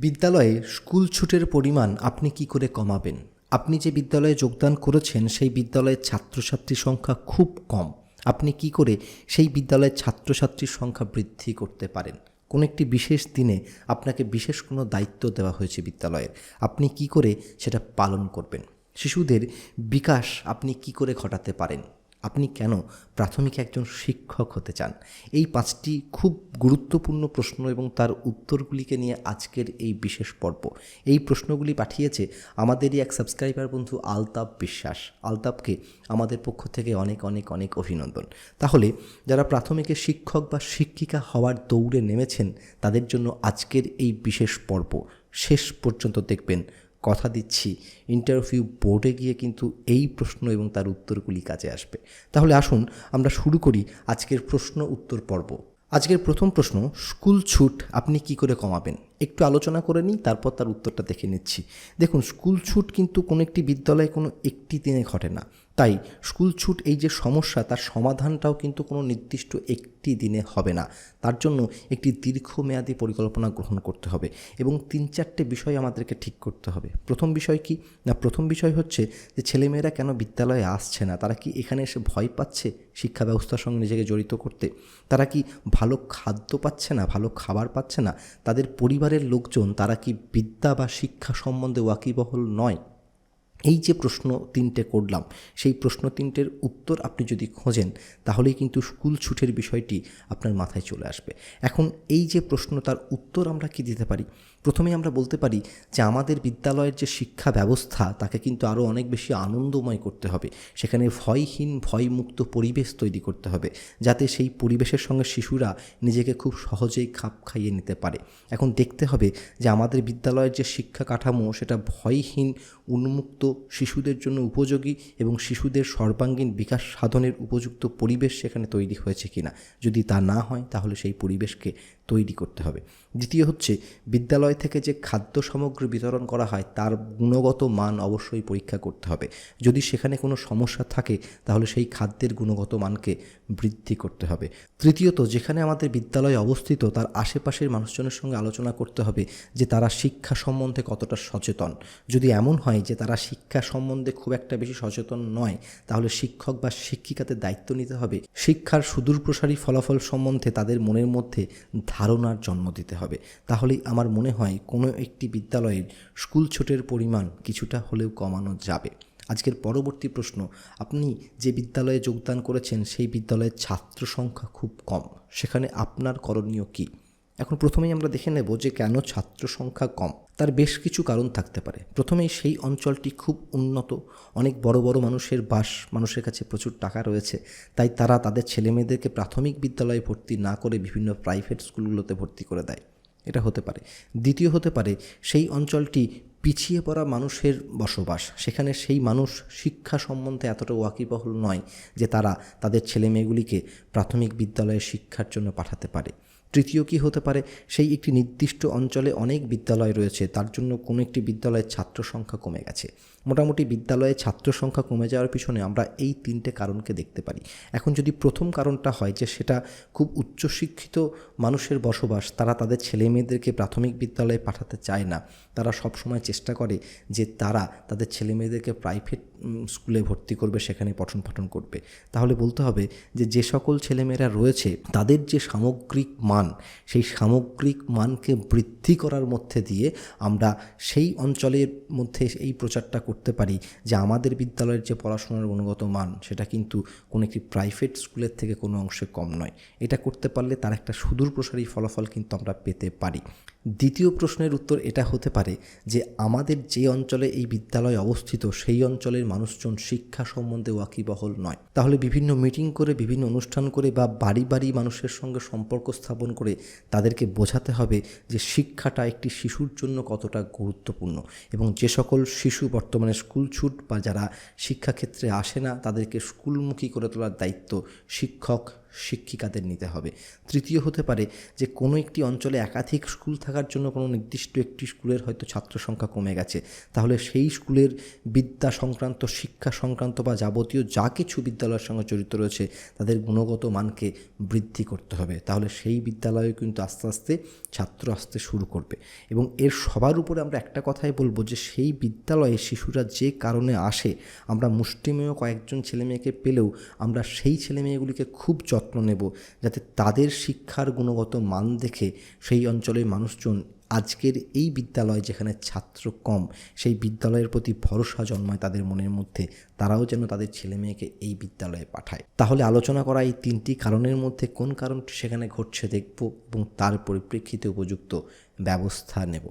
বিদ্যালয়ে স্কুল ছুটের পরিমাণ আপনি কি করে কমাবেন? আপনি যে বিদ্যালয়ে যোগদান করেছেন, সেই বিদ্যালয়ের ছাত্রছাত্রীর সংখ্যা খুব কম। আপনি কি করে সেই বিদ্যালয়ের ছাত্রছাত্রীর সংখ্যা বৃদ্ধি করতে পারেন? কোনো একটি বিশেষ দিনে আপনাকে বিশেষ কোনো দায়িত্ব দেওয়া হয়েছে বিদ্যালয়ের। আপনি কি করে সেটা পালন করবেন? শিশুদের বিকাশ আপনি কি করে ঘটাতে পারেন? আপনি কেন প্রাথমিক একজন শিক্ষক হতে চান? এই পাঁচটি খুব গুরুত্বপূর্ণ প্রশ্ন এবং তার উত্তরগুলিকে নিয়ে আজকের এই বিশেষ পর্ব। এই প্রশ্নগুলি পাঠিয়েছে আমাদেরই এক সাবস্ক্রাইবার বন্ধু আলতাপ বিশ্বাস। আলতাপকে আমাদের পক্ষ থেকে অনেক অনেক অনেক অভিনন্দন। তাহলে যারা প্রাথমিকে শিক্ষক বা শিক্ষিকা হওয়ার দৌড়ে নেমেছেন, তাদের জন্য আজকের এই বিশেষ পর্ব শেষ পর্যন্ত দেখবেন। কথা দিচ্ছি। ইন্টারভিউ বোর্ডে গিয়ে কিন্তু এই প্রশ্ন এবং তার উত্তরগুলি কাজে আসবে। তাহলে আসুন আমরা শুরু করি আজকের প্রশ্ন উত্তর পর্ব। আজকের প্রথম প্রশ্ন স্কুল ছুট আপনি কি করে কমাবেন? একটু আলোচনা করে নিই, তারপর তার উত্তরটা দেখে নিচ্ছি। দেখুন স্কুল ছুট কিন্তু কোনো একটি বিদ্যালয়ে কোনো একটি দিনে ঘটে না। তাই স্কুল ছুট এই যে সমস্যা, তার সমাধানটাও কিন্তু কোনো নির্দিষ্ট একটি দিনে হবে না। তার জন্য একটি দীর্ঘমেয়াদী পরিকল্পনা গ্রহণ করতে হবে এবং তিন চারটে বিষয় আমাদেরকে ঠিক করতে হবে। প্রথম বিষয় কি? না, প্রথম বিষয় হচ্ছে যে ছেলেমেয়েরা কেন বিদ্যালয়ে আসছে না? তারা কি এখানে এসে ভয় পাচ্ছে শিক্ষা ব্যবস্থার সঙ্গে নিজেকে জড়িত করতে? তারা কি ভালো খাদ্য পাচ্ছে না, ভালো খাবার পাচ্ছে না? তাদের পরিবারের লোকজন, তারা কি বিদ্যা বা শিক্ষা সম্বন্ধে ওয়াকিবহল নয়? এই যে প্রশ্ন তিনটে করলাম, সেই প্রশ্ন তিনটের উত্তর আপনি যদি খোঁজেন, তাহলেই কিন্তু স্কুল ছুটের বিষয়টি আপনার মাথায় চলে আসবে। এখন এই যে প্রশ্ন, তার উত্তর আমরা কি দিতে পারি? প্রথমেই আমরা বলতে পারি যে আমাদের বিদ্যালয়ের যে শিক্ষা ব্যবস্থা, তাকে কিন্তু আরও অনেক বেশি আনন্দময় করতে হবে। সেখানে ভয়হীন, ভয়মুক্ত পরিবেশ তৈরি করতে হবে, যাতে সেই পরিবেশের সঙ্গে শিশুরা নিজেকে খুব সহজেই খাপ খাইয়ে নিতে পারে। এখন দেখতে হবে যে আমাদের বিদ্যালয়ের যে শিক্ষা কাঠামো, সেটা ভয়হীন, উন্মুক্ত, শিশুদের জন্য উপযোগী এবং শিশুদের সর্বাঙ্গীন বিকাশ সাধনের উপযুক্ত পরিবেশ সেখানে তৈরি হয়েছে কিনা। যদি তা না হয়, তাহলে সেই পরিবেশকে তৈরি করতে হবে। দ্বিতীয় হচ্ছে, বিদ্যালয় থেকে যে খাদ্য সামগ্রী বিতরণ করা হয়, তার গুণগত মান অবশ্যই পরীক্ষা করতে হবে। যদি সেখানে কোনো সমস্যা থাকে, তাহলে সেই খাদ্যের গুণগত মানকে বৃদ্ধি করতে হবে। তৃতীয়ত, যেখানে আমাদের বিদ্যালয় অবস্থিত, তার আশেপাশের মানুষজনের সঙ্গে আলোচনা করতে হবে যে তারা শিক্ষা সম্বন্ধে কতটা সচেতন। যদি এমন হয় যে তারা শিক্ষা সম্বন্ধে খুব একটা বেশি সচেতন নয়, তাহলে শিক্ষক বা শিক্ষিকাদের দায়িত্ব নিতে হবে। শিক্ষার সুদূরপ্রসারী ফলাফল সম্বন্ধে তাদের মনের মধ্যে ধারণার জন্ম দিতে হবে। তাহলেই আমার মনে হয় কোনো একটি বিদ্যালয়ের স্কুল ছোটের পরিমাণ কিছুটা হলেও কমানো যাবে। আজকের পরবর্তী প্রশ্ন, আপনি যে বিদ্যালয়ে যোগদান করেছেন সেই বিদ্যালয়ের ছাত্র সংখ্যা খুব কম, সেখানে আপনার করণীয় কী? এখন প্রথমেই আমরা দেখে নেব যে কেন ছাত্র সংখ্যা কম। তার বেশ কিছু কারণ থাকতে পারে। প্রথমেই সেই অঞ্চলটি খুব উন্নত। অনেক বড় বড় মানুষের বাস, মানুষের কাছে প্রচুর টাকা রয়েছে। তাই তারা তাদের ছেলেমেয়েদেরকে প্রাথমিক বিদ্যালয়ে ভর্তি না করে বিভিন্ন প্রাইভেট স্কুলগুলোতে ভর্তি করে দেয়। এটা হতে পারে। দ্বিতীয় হতে পারে, সেই অঞ্চলটি পিছিয়ে পড়া মানুষের বসবাস। সেখানে সেই মানুষ শিক্ষা সম্বন্ধে এতটা ওয়াকিবহল নয় যে তারা তাদের ছেলে মেয়েগুলিকে প্রাথমিক বিদ্যালয়ে শিক্ষার জন্য পাঠাতে পারে। তৃতীয় কি হতে পারে? সেই একটি নির্দিষ্ট অঞ্চলে অনেক বিদ্যালয় রয়েছে। তার জন্য কোনো একটি বিদ্যালয়ের ছাত্র সংখ্যা কমে গেছে। মোটামুটি বিদ্যালয়ে ছাত্র সংখ্যা কমে যাওয়ার পিছনে আমরা এই তিনটে কারণকে দেখতে পারি। এখন যদি প্রথম কারণটা হয় যে সেটা খুব উচ্চশিক্ষিত মানুষের বসবাস, তারা তাদের ছেলে মেয়েদেরকে প্রাথমিক বিদ্যালয়ে পাঠাতে চায় না, তারা সবসময় চেষ্টা করে যে তারা তাদের ছেলে মেয়েদেরকে প্রাইভেট স্কুলে ভর্তি করবে সেখানে পঠন পাঠন করবে। তাহলে বলতে হবে যে যে সকল ছেলেমেয়েরা রয়েছে, তাদের যে সামগ্রিক মান, সেই সামগ্রিক মানকে বৃদ্ধি করার মধ্যে দিয়ে আমরা সেই অঞ্চলের মধ্যে এই প্রচারটা করতে পারি, যে আমাদের বিদ্যালয়ের যে পড়াশোনার গুণগত মান, সেটা কিন্তু কোনো একটি প্রাইভেট স্কুলের থেকে কোনো অংশে কম নয়। এটা করতে পারলে তার একটা সুদূর প্রসারী ফলাফল কিন্তু আমরা পেতে পারি। দ্বিতীয় প্রশ্নের উত্তর এটা হতে পারে যে আমাদের যে অঞ্চলে এই বিদ্যালয় অবস্থিত, সেই অঞ্চলের মানুষজন শিক্ষা সম্বন্ধে ওয়াকিবহল নয়। তাহলে বিভিন্ন মিটিং করে, বিভিন্ন অনুষ্ঠান করে বা বাড়ি বাড়ি মানুষের সঙ্গে সম্পর্ক স্থাপন করে তাদেরকে বোঝাতে হবে যে শিক্ষাটা একটি শিশুর জন্য কতটা গুরুত্বপূর্ণ। এবং যে সকল শিশু বর্তমানে স্কুল ছুট বা যারা শিক্ষাক্ষেত্রে আসে না, তাদেরকে স্কুলমুখী করে তোলার দায়িত্ব শিক্ষক শিক্ষিকাদের নিতে হবে। তৃতীয় হতে পারে যে কোনো একটি অঞ্চলে একাধিক স্কুল থাকার জন্য কোনো নির্দিষ্ট একটি স্কুলের হয়তো ছাত্র সংখ্যা কমে গেছে। তাহলে সেই স্কুলের বিদ্যা সংক্রান্ত, শিক্ষা সংক্রান্ত বা যাবতীয় যা কিছু বিদ্যালয়ের সঙ্গে জড়িত রয়েছে, তাদের গুণগত মানকে বৃদ্ধি করতে হবে। তাহলে সেই বিদ্যালয়ে কিন্তু আস্তে আস্তে ছাত্র আসতে শুরু করবে। এবং এর সবার উপরে আমরা একটা কথাই বলব যে সেই বিদ্যালয়ে শিশুরা যে কারণে আসে, আমরা মুষ্টিমেয় কয়েকজন ছেলেমেয়েকে পেলেও আমরা সেই ছেলেমেয়েগুলিকে খুব যত্ন নেব যাতে তাদের শিক্ষার গুণগত মান দেখে সেই অঞ্চলের মানুষজন আজকের এই বিদ্যালয় যেখানে ছাত্র কম, সেই বিদ্যালয়ের প্রতি ভরসা জন্মায় তাদের মনের মধ্যে। তারাও যেন তাদের ছেলে মেয়েকে এই বিদ্যালয়ে পাঠায়। তাহলে আলোচনা করা এই তিনটি কারণের মধ্যে কোন কারণটি সেখানে ঘটছে দেখব এবং তার পরিপ্রেক্ষিতে উপযুক্ত ব্যবস্থা নেব।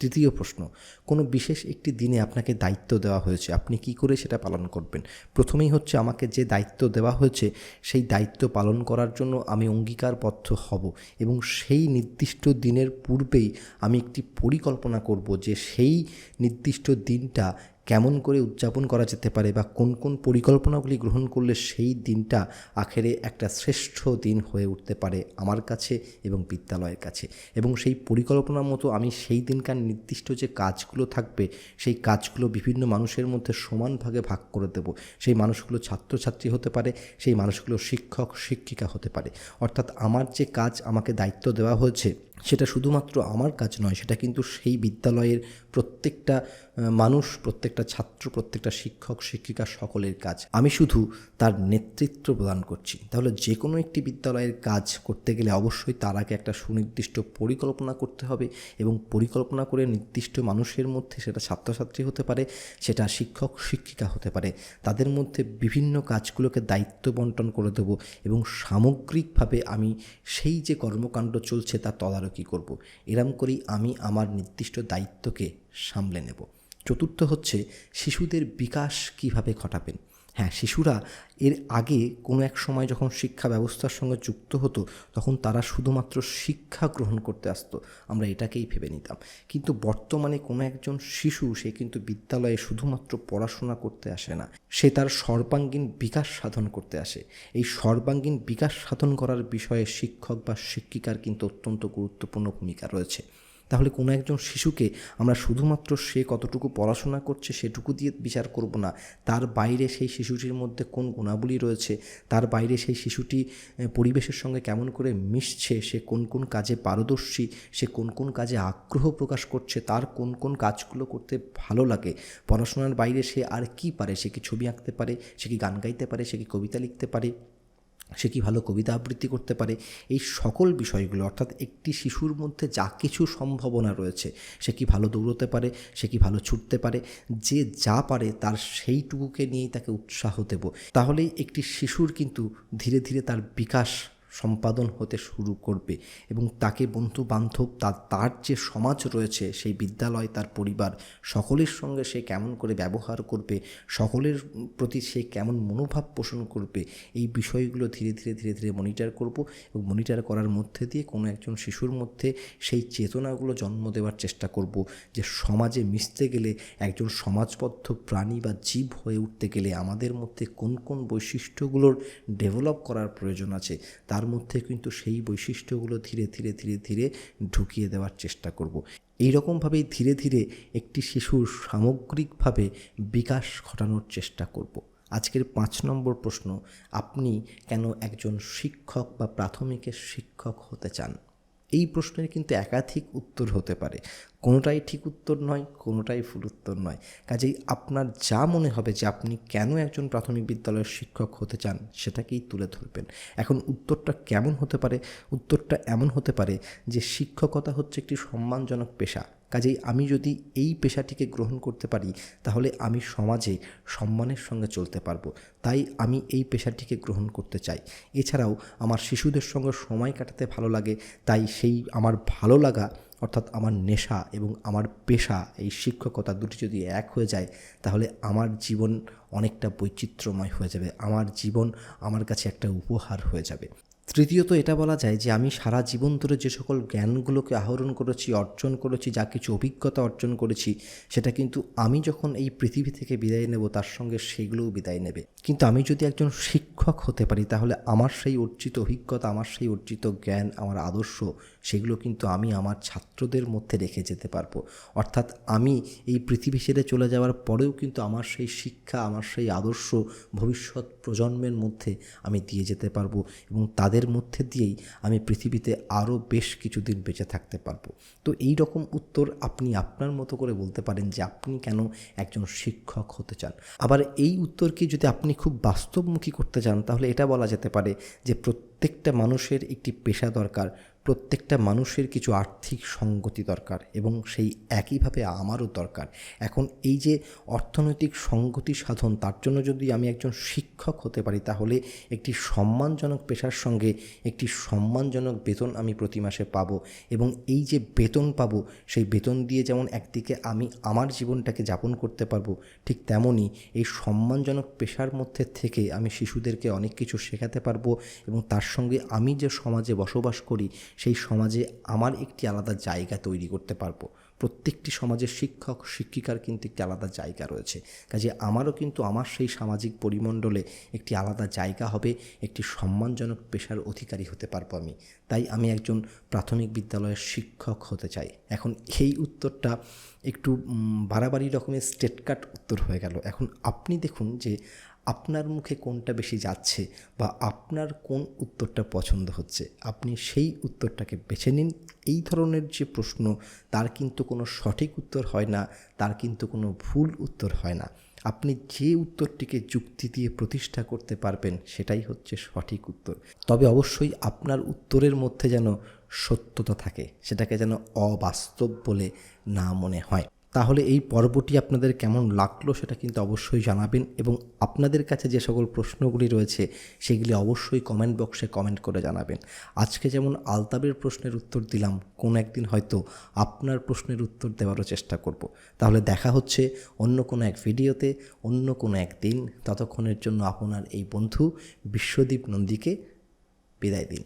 তৃতীয় প্রশ্ন, কোনো বিশেষ একটি দিনে আপনাকে দায়িত্ব দেওয়া হয়েছে, আপনি কি করে সেটা পালন করবেন? প্রথমেই হচ্ছে আমাকে যে দায়িত্ব দেওয়া হয়েছে, সেই দায়িত্ব পালন করার জন্য আমি অঙ্গীকারবদ্ধ হব এবং সেই নির্দিষ্ট দিনের পূর্বেই আমি একটি পরিকল্পনা করব যে সেই নির্দিষ্ট দিনটা কেমন করে উদযাপন করা যেতে পারে বা কোন কোন পরিকল্পনাগুলি গ্রহণ করলে সেই দিনটা আখেরে একটা শ্রেষ্ঠ দিন হয়ে উঠতে পারে আমার কাছে এবং বিদ্যালয়ের কাছে? এবং সেই পরিকল্পনা মতো আমি সেই দিনকার নির্দিষ্ট যে কাজগুলো থাকবে, সেই কাজগুলো বিভিন্ন মানুষের মধ্যে সমান ভাগে ভাগ করে দেব। সেই মানুষগুলো ছাত্রছাত্রী হতে পারে, সেই মানুষগুলো শিক্ষক, শিক্ষিকা হতে পারে। অর্থাৎ আমার যে কাজ আমাকে দায়িত্ব দেওয়া হয়েছে সেটা শুধুমাত্র আমার কাজ নয়, সেটা কিন্তু সেই বিদ্যালয়ের প্রত্যেকটা মানুষ, প্রত্যেকটা ছাত্র, প্রত্যেকটা শিক্ষক, শিক্ষিকা সকলের কাজ। আমি শুধু তার নেতৃত্ব প্রদান করছি। তাহলে যে কোনো একটি বিদ্যালয়ের কাজ করতে গেলে অবশ্যই তার আগে একটা সুনির্দিষ্ট পরিকল্পনা করতে হবে এবং পরিকল্পনা করে নির্দিষ্ট মানুষের মধ্যে সেটা ছাত্রছাত্রী হতে পারে, সেটা শিক্ষক, শিক্ষিকা হতে পারে, তাদের মধ্যে বিভিন্ন কাজগুলোকে দায়িত্ব বন্টন করে দেবো এবং সামগ্রিকভাবে আমি সেই যে কর্মকাণ্ড চলছে তা তদারকি করব? এরম করেই আমি আমার নির্দিষ্ট দায়িত্বকে সামলে নেব। চতুর্থ হচ্ছে শিশুদের বিকাশ কীভাবে ঘটাবেন? হ্যাঁ শিশুরা এর আগে কোনো এক সময় যখন শিক্ষা ব্যবস্থার সঙ্গে যুক্ত হতো, তখন তারা শুধুমাত্র শিক্ষা গ্রহণ করতে আসতো। আমরা এটাকেই ভেবে নিতাম। কিন্তু বর্তমানে কোনো একজন শিশু, সে কিন্তু বিদ্যালয়ে শুধুমাত্র পড়াশোনা করতে আসে না। সে তার সর্বাঙ্গীন বিকাশ সাধন করতে আসে। এই সর্বাঙ্গীন বিকাশ সাধন করার বিষয়ে শিক্ষক বা শিক্ষিকার কিন্তু অত্যন্ত গুরুত্বপূর্ণ ভূমিকা রয়েছে। তাহলে কোনো একজন শিশুকে আমরা শুধুমাত্র সে কতটুকু পড়াশোনা করছে সেটুকু দিয়ে বিচার করব না। তার বাইরে সেই শিশুটির মধ্যে কোন গুণাবলী রয়েছে, তার বাইরে সেই শিশুটি পরিবেশের সঙ্গে কেমন করে মিশছে, সে কোন কোন কাজে পারদর্শী, সে কোন কোন কাজে আগ্রহ প্রকাশ করছে, তার কোন কোন কাজগুলো করতে ভালো লাগে, পড়াশোনার বাইরে সে আর কি পারে? সে কি ছবি আঁকতে পারে? সে কি গান গাইতে পারে? সে কি কবিতা লিখতে পারে? সে কি ভালো কবিতা আবৃত্তি করতে পারে? এই সকল বিষয়গুলো, অর্থাৎ একটি শিশুর মধ্যে যা কিছু সম্ভাবনা রয়েছে, সে কি ভালো দৌড়তে পারে? সে কি ভালো ছুটতে পারে? যে যা পারে তার সেইটুকুকে নিয়েই তাকে উৎসাহ দেব। তাহলেই একটি শিশুর কিন্তু ধীরে ধীরে তার বিকাশ সম্পাদন হতে শুরু করবে এবং তাকে বন্ধু বান্ধব তার তার যে সমাজ রয়েছে, সেই বিদ্যালয়, তার পরিবার, সকলের সঙ্গে সে কেমন করে ব্যবহার করবে, সকলের প্রতি সে কেমন মনোভাব পোষণ করবে, এই বিষয়গুলো ধীরে ধীরে ধীরে ধীরে মনিটর করব এবং মনিটর করার মধ্যে দিয়ে কোনো একজন শিশুর মধ্যে সেই চেতনাগুলো জন্ম দেওয়ার চেষ্টা করব যে সমাজে মিশতে গেলে একজন সমাজবদ্ধ প্রাণী বা জীব হয়ে উঠতে গেলে আমাদের মধ্যে কোন কোন বৈশিষ্ট্যগুলোর ডেভেলপ করার প্রয়োজন আছে, তার মধ্যে কিন্তু সেই বৈশিষ্ট্যগুলো ধীরে ধীরে ধীরে ধীরে ঢুকিয়ে দেওয়ার চেষ্টা করব। এই রকমভাবেই ধীরে ধীরে একটি শিশুর সামগ্রিকভাবে বিকাশ ঘটানোর চেষ্টা করব। আজকের পাঁচ নম্বর প্রশ্ন, আপনি কেন একজন শিক্ষক বা প্রাথমিকের শিক্ষক হতে চান? এই প্রশ্নের কিন্তু একাধিক উত্তর হতে পারে। কোনোটাই ঠিক উত্তর নয়, কোনোটাই ভুল উত্তর নয়। কাজেই আপনার যা মনে হবে যে আপনি কেন একজন প্রাথমিক বিদ্যালয়ের শিক্ষক হতে চান, সেটাকেই তুলে ধরবেন। এখন উত্তরটা কেমন হতে পারে? উত্তরটা এমন হতে পারে যে শিক্ষকতা হচ্ছে একটি সম্মানজনক পেশা। কাজেই আমি যদি এই পেশাটিকে গ্রহণ করতে পারি, তাহলে আমি সমাজে সম্মানের সঙ্গে চলতে পারব। তাই আমি এই পেশাটিকে গ্রহণ করতে চাই। এছাড়াও আমার শিশুদের সঙ্গে সময় কাটাতে ভালো লাগে, তাই সেই আমার ভালো লাগা অর্থাৎ আমার নেশা এবং আমার পেশা, এই শিক্ষকতা দুটি যদি এক হয়ে যায়, তাহলে আমার জীবন অনেকটা বৈচিত্র্যময় হয়ে যাবে। আমার জীবন আমার কাছে একটা উপহার হয়ে যাবে। তৃতীয়ত এটা বলা যায় যে আমি সারা জীবন ধরে যে সকল জ্ঞানগুলোকে আহরণ করেছি, অর্জন করেছি, যা কিছু অভিজ্ঞতা অর্জন করেছি, সেটা কিন্তু আমি যখন এই পৃথিবী থেকে বিদায় নেব, তার সঙ্গে সেগুলোও বিদায় নেবে। কিন্তু আমি যদি একজন শিক্ষক হতে পারি, তাহলে আমার সেই অর্জিত অভিজ্ঞতা, আমার সেই অর্জিত জ্ঞান, আমার আদর্শ, সেগুলো কিন্তু আমি আমার ছাত্রদের মধ্যে রেখে যেতে পারব। অর্থাৎ আমি এই পৃথিবী ছেড়ে চলে যাওয়ার পরেও কিন্তু আমার সেই শিক্ষা, আমার সেই আদর্শ ভবিষ্যৎ প্রজন্মের মধ্যে আমি দিয়ে যেতে পারব এবং তাদের মধ্যে দিয়েই আমি পৃথিবীতে আরও বেশ কিছুদিন বেঁচে থাকতে পারব। তো এই রকম উত্তর আপনি আপনার মতো করে বলতে পারেন যে আপনি কেন একজন শিক্ষক হতে চান। আবার এই উত্তরকে যদি আপনি খুব বাস্তবমুখী করতে চান, তাহলে এটা বলা যেতে পারে যে প্রত্যেকটা মানুষের একটি পেশা দরকার প্রত্যেকটা মানুষের কিছু আর্থিক সঙ্গতি দরকার এবং সেই একইভাবে আমারও দরকার। এখন এই যে অর্থনৈতিক সঙ্গতি সাধন, তার জন্য যদি আমি একজন শিক্ষক হতে পারি, তাহলে একটি সম্মানজনক পেশার সঙ্গে একটি সম্মানজনক বেতন আমি প্রতি মাসে পাবো এবং এই যে বেতন পাবো, সেই বেতন দিয়ে যেমন একদিকে আমি আমার জীবনটাকে যাপন করতে পারব, ঠিক তেমনই এই সম্মানজনক পেশার মধ্যে থেকে আমি শিশুদেরকে অনেক কিছু শেখাতে পারব এবং তার সঙ্গে আমি যে সমাজে বসবাস করি সেই সমাজে আমার একটি আলাদা জায়গা তৈরি করতে পারব। প্রত্যেকটি সমাজের শিক্ষক, শিক্ষিকার কিন্তু একটি আলাদা জায়গা রয়েছে। কাজে আমারও কিন্তু আমার সেই সামাজিক পরিমণ্ডলে একটি আলাদা জায়গা হবে, একটি সম্মানজনক পেশার অধিকারী হতে পারব আমি। তাই আমি একজন প্রাথমিক বিদ্যালয়ের শিক্ষক হতে চাই। এখন এই উত্তরটা একটু বাড়াবাড়ি রকমের স্টেট কাট উত্তর হয়ে গেল। এখন আপনি দেখুন যে আপনার মুখে কোনটা বেশি যাচ্ছে বা আপনার কোন উত্তরটা পছন্দ হচ্ছে? আপনি সেই উত্তরটাকে বেছে নিন। এই ধরনের যে প্রশ্ন, তার কিন্তু কোনো সঠিক উত্তর হয় না, তার কিন্তু কোনো ভুল উত্তর হয় না। আপনি যে উত্তরটিকে যুক্তি দিয়ে প্রতিষ্ঠা করতে পারবেন, সেটাই হচ্ছে সঠিক উত্তর। তবে অবশ্যই আপনার উত্তরের মধ্যে যেন সত্যতা থাকে, সেটাকে যেন অবাস্তব বলে না মনে হয়। তাহলে এই পর্বটি আপনাদের কেমন লাগল সেটা কিন্তু অবশ্যই জানাবেন এবং আপনাদের কাছে যে সকল প্রশ্নগুলি রয়েছে সেগুলি অবশ্যই কমেন্ট বক্সে কমেন্ট করে জানাবেন। আজকে যেমন আলতাবের প্রশ্নের উত্তর দিলাম, কোন একদিন হয়তো আপনার প্রশ্নের উত্তর দেওয়ারও চেষ্টা করব। তাহলে দেখা হচ্ছে অন্য কোনো এক ভিডিওতে, অন্য কোনো এক দিন ততক্ষণের জন্য আপনার এই বন্ধু বিশ্বদীপ নন্দীকে বিদায় দিন।